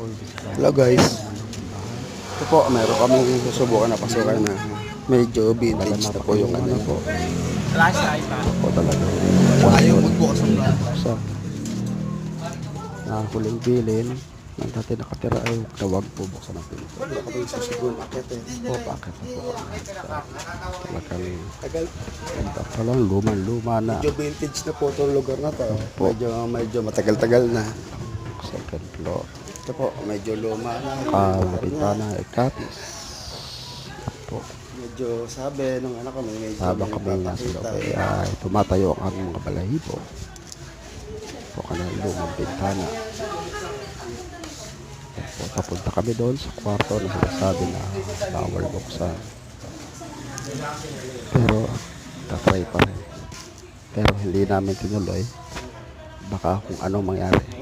Hello guys. Ito po, meron kami susubukan na pasukan na medyo vintage na po yung ano po. Flashlight pa. Po talaga. Ayaw magbukas ng Sa nakahuling bilin ng dati nakatira ay tawag po buksan ng pinto. Wala kami susubukan akit eh. Po, bakit na po. Talagang ganda pa lang, luman-luma na. Medyo vintage na po itong lugar na to. Medyo, medyo matagal-tagal na. Second floor. Ito po, medyo luma na. Kalapita na ikapis. Po. Medyo sabi nung anak ko, medyo Habang may kami papakita. ay, ay tumatayo ang aming mga balahibo. Po kanilang lumang bintana. Po, papunta kami doon sa kwarto na sinasabi na bawal buksan. Pero, tatry pa rin. Pero hindi namin tinuloy. Baka kung anong mangyari.